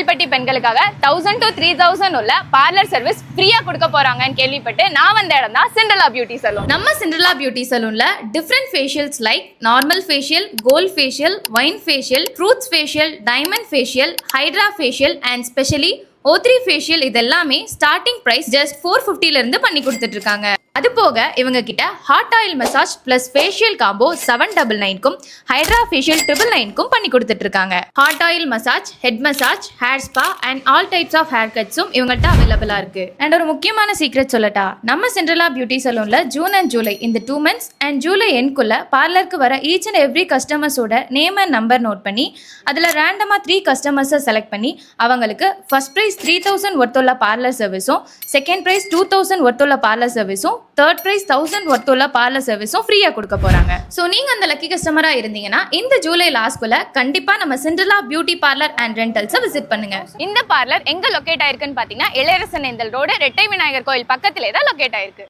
கோவில்பட்டி பெண்களுக்காக thousand to three thousand உள்ள parlour service ஃப்ரீயா கொடுக்க போறாங்கன்னு கேள்விப்பட்டு நான் வந்த இடம் தான் சிண்டலா பியூட்டி சலூன் நம்ம Cinderella beauty சலூன்ல different facials like normal facial gold facial wine facial fruits facial diamond facial hydra facial and specially O three facial இதெல்லாமே ஸ்டார்டிங் ப்ரைஸ் ஜஸ்ட் ஃபோர் ஃபிஃப்டிலேருந்து பண்ணி கொடுத்துட்டு இருக்காங்க அது போக இவங்க கிட்ட hot oil massage plus facial combo seven double நைன்க்கும் hydra facial triple நைன்க்கும் பண்ணி கொடுத்துட்டு இருக்காங்க hot oil massage head massage hair spa and all types of hair கட்ஸும் இவங்கள்ட்ட அவைலபிளாக இருக்கு. அண்ட் ஒரு முக்கியமான சீக்ரெட் சொல்லட்டா நம்ம சென்ட்ரலா பியூட்டி சலூன்ல ஜூன் அண்ட் ஜூலை இந்த டூ மந்த்ஸ் அண்ட் ஜூலை எண்ட்குள்ள பார்லருக்கு வர ஈச் அண்ட் எவ்ரி கஸ்டமர்ஸோட நேம் அண்ட் நம்பர் நோட் பண்ணி அதில் ரேண்டமாக த்ரீ கஸ்டமர்ஸை செலக்ட் பண்ணி அவங்களுக்கு ஃபர்ஸ்ட் ப்ரைஸ் த்ரீ தௌசண்ட் ஒர்த்துள்ள பார்லர் சர்வீஸும் செகண்ட் ப்ரைஸ் டூ தௌசண்ட் ஒர்த்துள்ள பார்லர் சர்வீஸும் தேர்ட் ப்ரைஸ் தௌசண்ட் ஒர்த்துள்ள பார்லர் சர்வீஸும் ஃப்ரீயாக கொடுக்க போகிறாங்க ஸோ நீங்கள் அந்த லக்கி கஸ்டமராக இருந்தீங்கன்னா இந்த ஜூலை லாஸ்ட்குள்ள கண்டிப்பாக நம்ம சிண்ட்ரலா பியூட்டி பார்லர் அண்ட் ரெண்டல்ஸை விசிட் பண்ணுங்க. இந்த பார்லர் எங்கே லொக்கேட் ஆயிருக்குன்னு பார்த்தீங்கன்னா இளையரசன் எந்தல் ரோடு ரெட்டை விநாயகர் கோயில் பக்கத்திலே தான் லொக்கேட் ஆயிருக்கு.